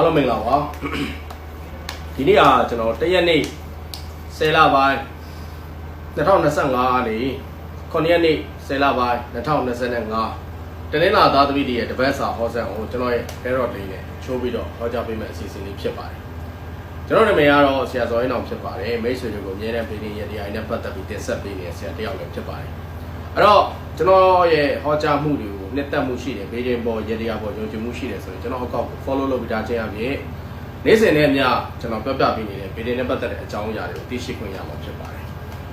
အားလုံးမင်္ဂလာပါဒီနေ့ကကျွန်တော်တရက်နေ့10လပိုင်း2025ကနေ9ရက်နေ့10လပိုင်း2025တနင်္လာသားသမီးတွေရဲ့တပတ်စာဟောဆက်အောင်ကျွန်တော်ရဲ့ carrot လေးနဲ့ချိုးပြီးတော့ဟောကြားပေးမယ့်အစီအစဉ်လေးဖြစ်ပါတယ်ကျွန်တော်နာမည်ကတော့ဆရာဇော်ရင်အောင်ဖြစ်ပါတယ်မိတ်ဆွေတွေကိုအမြဲတမ်းပေးနေရတရားနဲ့ပတ်သက်ပြီးတင်ဆက်ပေးနေတဲ့ဆရာတစ်ယောက်လည်းဖြစ်ပါတယ်အဲ့တော့ကျွန်တော်ရဲ့ဟောကြားမှုတွေကို နှစ်သက်မှုရှိတယ်ဘေးရင်ပေါ်ရတရားပေါ်ယုံကြည်မှုရှိတယ်ဆိုရင်ကျွန်တော်အကောက်ကို follow လုပ်ပြီးသားခြင်းအပြင်နေ့စဉ်နဲ့အမျှကျွန်တော်ပြပြပေးနေတဲ့ဘေးရင်နဲ့ပတ်သက်တဲ့အကြောင်းအရာတွေကိုသိရှိခွင့်ရမှာဖြစ်ပါတယ်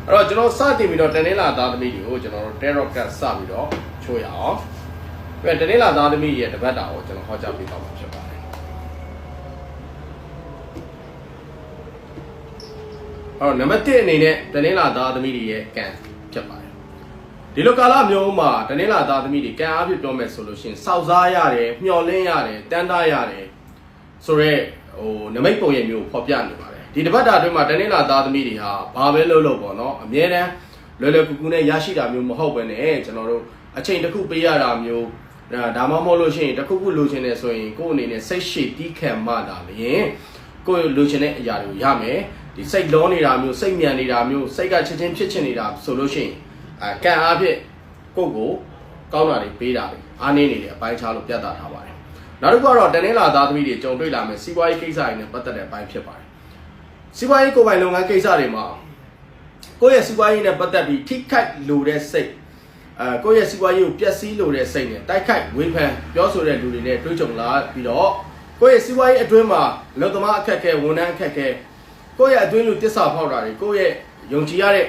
အဲ့တော့ကျွန်တော်စတင်ပြီးတော့တနင်္လာသားသမီးတွေကိုကျွန်တော်တို့ tarot card စပြီးတော့ချိုးရအောင်ပြီးတော့တနင်္လာသားသမီးတွေရဲ့တပတ်တာကိုကျွန်တော်ဟောကြားပေးတော့မှာဖြစ်ပါတယ်အဲ့တော့နံပါတ်1အနေနဲ့တနင်္လာသားသမီးတွေရဲ့ကံဖြစ်ပါတယ် ဒီလိုကာလမျိုးမှာတနင်္လာသားသမီးတွေကံအားဖြင့်ပြောမယ်ဆိုလို့ရှိရင်စောက်စားရတယ်မျောလင်းရတယ်တန်းသားရတယ်ဆိုတော့ဟိုနမိတ်ပုံရိပ်မျိုးကိုဖော်ပြနေပါတယ်ဒီတစ်ပတ်တာအတွင်းမှာတနင်္လာသားသမီးတွေဟာဘာပဲလုပ်လို့ပေါ့နော်အမြဲတမ်းလွယ်လွယ်ကူကူနဲ့ရရှိတာမျိုးမဟုတ်ဘဲနဲ့ကျွန်တော်တို့အချိန်တစ်ခုပေးရတာမျိုးဒါဒါမှမဟုတ်လို့ရှိရင်တစ်ခုခုလိုချင်တယ်ဆိုရင်ကိုယ့်အနေနဲ့စိတ်ရှည်တီးခံမှတာလျင်ကိုယ့်လိုချင်တဲ့အရာတွေကိုရမယ်ဒီစိတ်လောနေတာမျိုးစိတ်မြန်နေတာမျိုးစိတ်ကချက်ချင်းဖြစ်ချင်နေတာဆိုလို့ရှိရင် အဲကံအားဖြင့်ကိုယ့်ကိုကောင်းတာတွေပေးတာတွေအားနည်းနေတဲ့အပိုင်းခြားလို့ပြသထားပါတယ်နောက်တစ်ခုကတော့တနင်္လာသားသမီးတွေကြုံတွေ့လာမယ်စီးပွားရေးကိစ္စတွေနဲ့ပတ်သက်တဲ့အပိုင်းဖြစ်ပါတယ်စီးပွားရေးကိုယ်ပိုင်လုပ်ငန်းကိစ္စတွေမှာကိုယ့်ရဲ့စီးပွားရေးနဲ့ပတ်သက်ပြီးထိခိုက်လိုတဲ့စိတ်အဲကိုယ့်ရဲ့စီးပွားရေးကိုပျက်စီးလိုတဲ့စိတ်နဲ့တိုက်ခိုက်ဝေဖန်ပြောဆိုတဲ့လူတွေနဲ့တွေးကြုံလာပြီးတော့ကိုယ့်ရဲ့စီးပွားရေးအတွင်းမှာလုံသမားအခက်အခဲဝန်ထမ်းအခက်အခဲကိုယ့်ရဲ့အတွင်းလူတစ္ဆာဖောက်တာတွေကိုယ့်ရဲ့ယုံကြည်ရတဲ့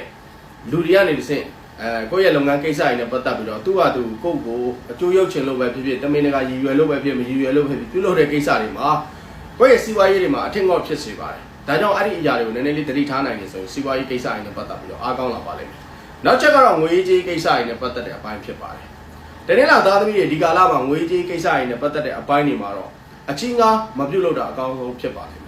လူတွေကနေတစ်ဆင့် အဲကိုယ့်ရဲ့လုပ်ငန်းကိစ္စတွေနဲ့ပတ်သက်ပြီးတော့သူ့ဟာသူကိုယ့်ကိုအကျိုးရောက်ချင်လို့ပဲဖြစ်ဖြစ်တမင်တကာရည်ရွယ်လို့ပဲဖြစ်မရည်ရွယ်လို့ပဲဖြစ်ပြုလုပ်တဲ့ကိစ္စတွေမှာကိုယ့်ရဲ့စီးပွားရေးတွေမှာအထင်ငေါ့ဖြစ်စေပါတယ်။ဒါကြောင့်အဲ့ဒီအရာတွေကိုနည်းနည်းလေးသတိထားနိုင်နေဆိုရင်စီးပွားရေးကိစ္စတွေနဲ့ပတ်သက်ပြီးတော့အားကောင်းလာပါလိမ့်မယ်။နောက်ချက်ကတော့ငွေကြေးကိစ္စတွေနဲ့ပတ်သက်တဲ့အပိုင်းဖြစ်ပါတယ်။တနေ့လာသားသမီးတွေဒီကာလမှာငွေကြေးကိစ္စတွေနဲ့ပတ်သက်တဲ့အပိုင်းတွေမှာတော့အချင်းကားမပြုတ်လို့တာအကောင်းဆုံးဖြစ်ပါလိမ့်မယ်။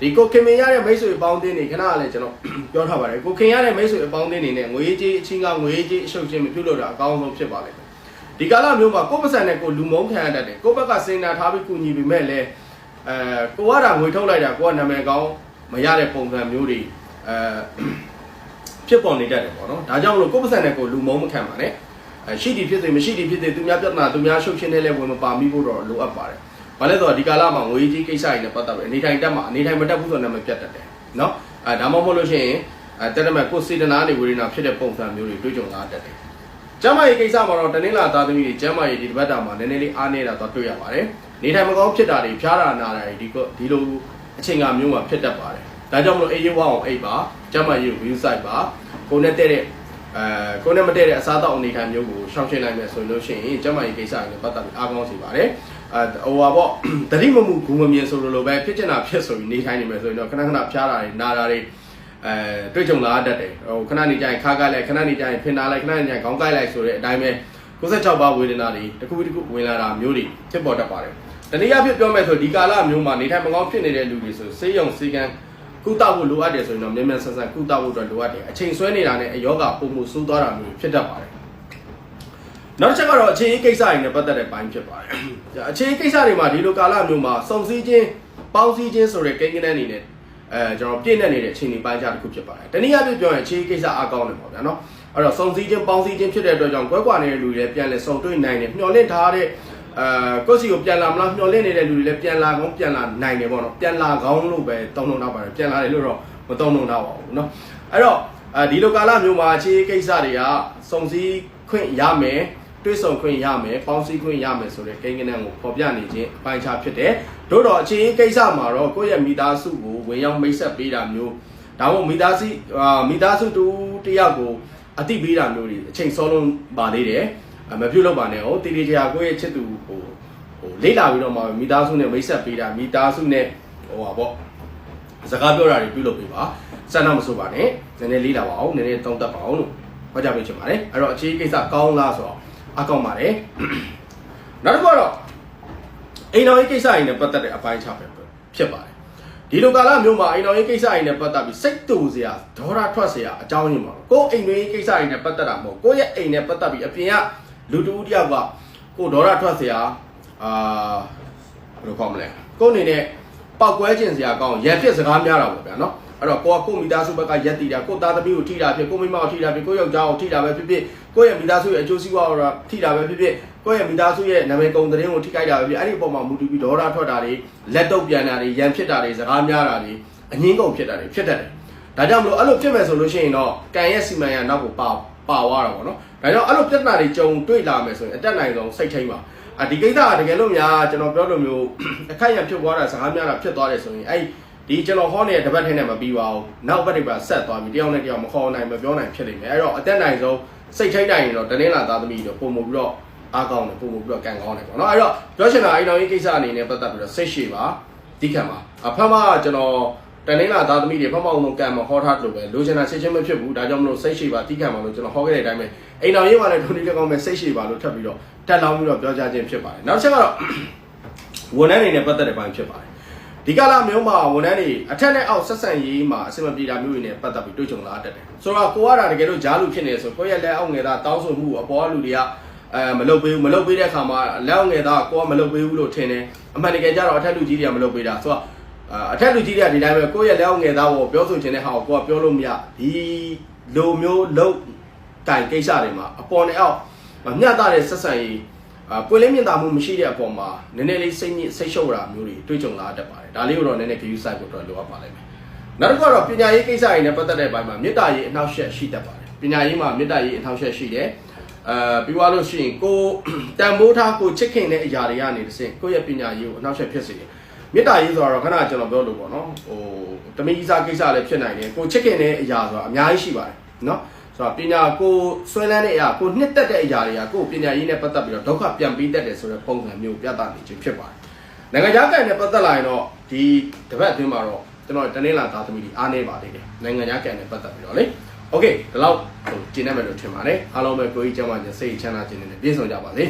ဒီကိုခင်မင်ရတဲ့မိတ်ဆွေအပေါင်းအသင်းတွေခဏလည်းကျွန်တော်ပြောထားပါတယ်ကိုခင်ရတဲ့မိတ်ဆွေအပေါင်းအသင်းတွေနဲ့ငွေကြေးအချင်းကငွေကြေးအရှုပ်ချင်းမပြုတ်လို့တာအကောင်းဆုံးဖြစ်ပါလိမ့်မယ်ဒီကာလမျိုးမှာကိုယ့်ပစံနဲ့ကိုယ်လူမုန်းခံရတတ်တယ်ကိုယ့်ဘက်ကစင်နာထားပြီးကုညီပြီးမဲ့လဲအဲကိုကတာငွေထုတ်လိုက်တာကိုကနာမည်ကောင်းမရတဲ့ပုံစံမျိုးတွေအဲဖြစ်ပေါ်နေတတ်တယ်ပေါ့နော်ဒါကြောင့်မလို့ကိုယ့်ပစံနဲ့ကိုယ်လူမုန်းမခံပါနဲ့အဲရှိတီဖြစ်စေမရှိတီဖြစ်စေသူများပြဿနာသူများရှုပ်ချင်းနဲ့လည်းဝင်မပါမိဖို့တော့လိုအပ်ပါတယ် ဘာလဲဆိုတော့ဒီကာလမှာငွေကြီးကိစ္စတွေနဲ့ပတ်သက်ပြီးအနေထိုင်တက်မှာအနေထိုင်မတက်ဘူးဆိုတော့နာမည်ပြတ်တတ်တယ်နော်အဲဒါမှမဟုတ်လို့ရှိရင်အဲတက်တယ်မဲ့ကိုယ်စေတနာနေဝေဒနာဖြစ်တဲ့ပုံစံမျိုးတွေတွေ့ကြုံလာတတ်တယ်ကျမ်းမာရေးကိစ္စမှာတော့တနင်္လာသားသမီးတွေကျမ်းမာရေးဒီတစ်ပတ်တာမှာနည်းနည်းလေးအားနေတာတော့တွေ့ရပါတယ်နေထိုင်မကောင်းဖြစ်တာတွေဖျားတာနာတာတွေဒီကဒီလိုအချိန်ကမျိုးမှာဖြစ်တတ်ပါတယ်ဒါကြောင့်မလို့အေးရွားအောင်အိပ်ပါကျမ်းမာရေးကို view site ပါကိုယ်နဲ့တဲ့တဲ့ အဲကိုယ်နဲ့မတည့်တဲ့အစားအသောက်အနေထိုင်မျိုးကိုရှောင်ကျဉ်နိုင်မယ်ဆိုလို့ရှိရင်ကျန်းမာရေးကိစ္စတွေနဲ့ပတ်သက်ပြီးအားကောင်းစေပါတယ်အဲဟိုပါပေါ့တတိမမှုဂုံမမြင်ဆိုလိုလိုပဲဖြစ်ချင်တာဖြစ်ဆိုပြီးနေထိုင်နေမယ်ဆိုရင်တော့ခဏခဏဖျားတာတွေနာတာတွေအဲတွေ့ကြုံလာတတ်တယ်ဟိုခဏနေကြရင်ခါကိုက်လိုက်ခဏနေကြရင်ဖင်တာလိုက်ခဏနေကြရင်ခေါင်းကိုက်လိုက်ဆိုတဲ့အတိုင်းပဲ96ပါးဝေဒနာတွေတစ်ခုတစ်ခုဝင်လာတာမျိုးတွေဖြစ်ပေါ်တတ်ပါတယ်တနည်းအားဖြင့်ပြောမယ်ဆိုဒီကာလမျိုးမှာနေထိုင်မကောင်းဖြစ်နေတဲ့လူတွေဆိုစေးရုံစေးကန်း ကုသဖို့လိုအပ်တယ်ဆိုရင်တော့မြန်မြန်ဆန်ဆန်ကုသဖို့အတွက်လိုအပ်တယ်အချိန်ဆွဲနေတာနဲ့အယောဂပုံမှုစိုးသွားတာမျိုးဖြစ်တတ်ပါတယ်နောက်တစ်ချက်ကတော့အခြေရေးကိစ္စတွေနဲ့ပတ်သက်တဲ့ပိုင်းဖြစ်ပါတယ်အခြေရေးကိစ္စတွေမှာဒီလိုကာလမျိုးမှာစုံစည်းခြင်းပေါင်းစည်းခြင်းဆိုတဲ့ကိန်းဂဏန်းအနေနဲ့အဲကျွန်တော်ပြည့်နေနေတဲ့အခြေအနေပိုင်းခြားတစ်ခုဖြစ်ပါတယ်တနည်းအားဖြင့်ပြောရင်အခြေရေးကိစ္စအားကောင်းတယ်ပေါ့ဗျာနော်အဲ့တော့စုံစည်းခြင်းပေါင်းစည်းခြင်းဖြစ်တဲ့အတွက်ကြောင့်ကွဲကွာနေတဲ့လူတွေလည်းပြန်လဲစုံတွေ့နိုင်တယ်မျှော်လင့်ထားတဲ့ အဲကိုယ့်စီကိုပြန်လာမလားမျှော်လင့်နေတဲ့လူတွေလည်းပြန်လာကောင်းပြန်လာနိုင်တယ်ပေါ့နော်ပြန်လာကောင်းလို့ပဲတောင်းတထားပါတယ်ပြန်လာတယ်လို့တော့မတောင်းတထားပါဘူးเนาะအဲ့တော့အဲဒီလိုကာလမျိုးမှာအခြေကိစ္စတွေကစုံစည်းခွင့်ရမယ်တွေးဆုံခွင့်ရမယ်ပေါင်းစည်းခွင့်ရမယ်ဆိုတဲ့ကိန်းဂဏန်းကိုဖော်ပြနေခြင်းအပိုင်းခြားဖြစ်တယ်တို့တော့အခြေကိစ္စမှာတော့ကိုယ့်ရဲ့မိသားစုကိုဝင်ရောက်မိတ်ဆက်ပေးတာမျိုးဒါမှမဟုတ်မိသားစုအာမိသားစုတူတယောက်ကိုအတိပေးတာမျိုးတွေအချိန်စောလုံးပါသေးတယ်အ မပြုတ်လောက်ပါနဲ့ဟိုတီတီချာကိုယ့်ရဲ့ချစ်သူဟိုဟိုလေးလာပြီးတော့မှမိသားစုနဲ့မိတ်ဆက်ပေးတာမိသားစုနဲ့ဟိုပါပေါ့စကားပြောတာတွေပြုလုပ်ပေးပါစမ်းတော့မဆိုပါနဲ့နည်းနည်းလေးလာပါအောင်နည်းနည်းတောင်းတတ်ပါအောင်လို့ဟောကြားပေးချင်ပါတယ်အဲ့တော့အခြေကိစ္စကောင်းလားဆိုတော့အကောင်းပါတယ်နောက်တစ်ခုကတော့အိမ်တော်ရေးကိစ္စတွေနဲ့ပတ်သက်တဲ့အပိုင်းခြားပဲဖြစ်ပါတယ်ဒီလိုကာလမျိုးမှာအိမ်တော်ရေးကိစ္စတွေနဲ့ပတ်သက်ပြီးစိတ်တူစရာဒေါရထွက်စရာအကြောင်းရင်းပါကိုယ်အိမ်တွင်းရေးကိစ္စတွေနဲ့ပတ်သက်တာမဟုတ်ကိုယ့်ရဲ့အိမ်နဲ့ပတ်သက်ပြီးအပြင်က လူတူတယောက်ကကိုယ်ဒေါရထွက်စရာအာဘယ်လိုခေါ်မလဲကိုယ်အနေနဲ့ပောက်ကွဲခြင်းစရာကောင်းရန်ဖြစ်စကားများတာပေါ့ဗျာနော်အဲ့တော့ကိုကကိုမိသားစုဘက်ကရက်တီတာကိုသားသမီးကိုထိတာဖြစ်ကိုမိမကိုထိတာဖြစ်ကိုယောက်ျားကိုထိတာပဲဖြစ်ဖြစ်ကိုရဲ့မိသားစုရဲ့အကျိုးစီးပွားကိုထိတာပဲဖြစ်ဖြစ်ကိုရဲ့မိသားစုရဲ့နာမည်ကုံသတင်းကိုထိခိုက်တာပဲဖြစ်အဲ့ဒီအပေါ်မှာမူတည်ပြီးဒေါသထွက်တာတွေလက်တုပ်ပြန်တာတွေရန်ဖြစ်တာတွေစကားများတာတွေအငင်းကုန်ဖြစ်တာတွေဖြစ်တတ်တယ်ဒါကြောင့်မလို့အဲ့လိုဖြစ်မယ်ဆိုလို့ရှိရင်တော့ကံရဲ့စီမံရနောက်ကိုပါ ပါသွားတာပေါ့နော်ဒါကြောင့်အဲ့လိုပြဿနာတွေကြုံတွေ့လာမယ်ဆိုရင်အတက်နိုင်ဆုံးစိတ်ထိန်ပါအဒီကိစ္စကတကယ်လို့များကျွန်တော်ပြောလို့မျိုးအခိုက်အရံဖြစ်သွားတာစကားများတာဖြစ်သွားတယ်ဆိုရင်အဲ့ဒီကျွန်တော်ဟောနေတဲ့တပတ်ထင်းနဲ့မပြီးပါဘူးနောက်ဘက်တွေပါဆက်သွားပြီးတယောက်နဲ့တယောက်မခေါ်နိုင်မပြောနိုင်ဖြစ်နေမယ်အဲ့တော့အတက်နိုင်ဆုံးစိတ်ထိန်နိုင်ရင်တော့တနင်္လာသားသမီးတော့ပုံမပြီးတော့အားကောင်းတယ်ပုံမပြီးတော့ကန်ကောင်းတယ်ပေါ့နော်အဲ့တော့ပြောချင်တာအဲ့တော်ကြီးကိစ္စအနေနဲ့ပတ်သက်ပြီးတော့စိတ်ရှိပါဒီခံပါအဖမ်းမကျွန်တော် တနင်္လာသားသမီးတွေဖမ်းမအောင်ကံမဟောထားလို့ပဲလိုချင်တာချက်ချင်းမဖြစ်ဘူးဒါကြောင့်မလို့စိတ်ရှိပါတိခံပါလို့ကျွန်တော်ဟောခဲ့တဲ့အတိုင်းပဲအိမ်တော်ရေးပါလဲဒုတိယကောင်းမဲ့စိတ်ရှိပါလို့ထပ်ပြီးတော့တက်လောင်းပြီးတော့ပြောကြားခြင်းဖြစ်ပါတယ်နောက်တစ်ချက်ကတော့ဝန်ထမ်းတွေနဲ့ပတ်သက်တဲ့ပိုင်းဖြစ်ပါတယ်ဒီကလာမျိုးမှာဝန်ထမ်းတွေအထက်နဲ့အောက်ဆက်ဆံရေးမှာအဆင်မပြေတာမျိုးတွေနဲ့ပတ်သက်ပြီးတွေ့ကြုံလာတတ်တယ်ဆိုတော့ကိုကတာတကယ်လို့ဂျားလူဖြစ်နေဆိုကိုယ့်ရဲ့လက်အောက်ငယ်သားတောင်းဆိုမှုအပေါ်ကလူတွေကအဲမလုပ်ပေးဘူးမလုပ်ပေးတဲ့အခါမှာလက်အောက်ငယ်သားကိုကမလုပ်ပေးဘူးလို့ထင်တယ်အမှန်တကယ်ကျတော့အထက်လူကြီးတွေကမလုပ်ပေးတာဆိုတော့ အာအထက်လူကြီးတွေကဒီတိုင်းပဲကိုယ့်ရဲ့လက်အောက်ငယ်သားကိုပြောဆိုခြင်းတဲ့ဟာကိုကိုကပြောလို့မရဒီလိုမျိုးလုံးကင်ကိစ္စတွေမှာအပေါ်နဲ့အောက်မျှတတဲ့ဆက်ဆံရေးအာပွင့်လင်းမြင်သာမှုမရှိတဲ့အပေါ်မှာနည်းနည်းလေးစိတ်ညစ်စိတ်ရှုပ်တာမျိုးတွေတွေ့ကြုံလာတတ်ပါတယ်ဒါလေးကိုတော့နည်းနည်း view site ကိုတော့လိုအပ်ပါလိမ့်မယ်နောက်တစ်ခုကတော့ပညာရေးကိစ္စတွေနဲ့ပတ်သက်တဲ့ဘက်မှာမေတ္တာရေးအနှောက်အယှက်ရှိတတ်ပါတယ်ပညာရေးမှာမေတ္တာရေးအနှောက်အယှက်ရှိတယ်အဲပြီးသွားလို့ရှိရင်ကိုတန်ဖိုးထားကိုချစ်ခင်တဲ့အရာတွေကနေတစ်ဆင့်ကိုယ့်ရဲ့ပညာရေးကိုအနှောက်အယှက်ဖြစ်စေတယ် မေတ္တာရေးဆိုတော့ခဏကျွန်တော်ပြောလို့ပေါ့နော်ဟိုတမီးစားကိစ္စလည်းဖြစ်နိုင်တယ်ကိုချစ်ခင်တဲ့အရာဆိုတာအများကြီးရှိပါတယ်နော်ဆိုတော့ပညာကိုဆွဲလန်းတဲ့အရာကိုနှစ်သက်တဲ့အရာတွေကကိုပညာရေးနဲ့ပတ်သက်ပြီးတော့ဒုက္ခပြန်ပြီးတတ်တယ်ဆိုတဲ့ပုံစံမျိုးပြသနေခြင်းဖြစ်ပါတယ်နိုင်ငံခြားကန်နဲ့ပတ်သက်လာရင်တော့ဒီတပတ်အတွင်းမှာတော့ကျွန်တော်တနင်္လာသားသမီးတွေအားနေပါသေးတယ်နိုင်ငံခြားကန်နဲ့ပတ်သက်ပြီးတော့လေโอเคဒီလောက်ဟိုကျင်းနေမယ်လို့ထင်ပါတယ်အားလုံးပဲကိုကြီးကျမ်းမာခြင်းစိတ်ချမ်းသာခြင်းနဲ့ပြည့်စုံကြပါစေ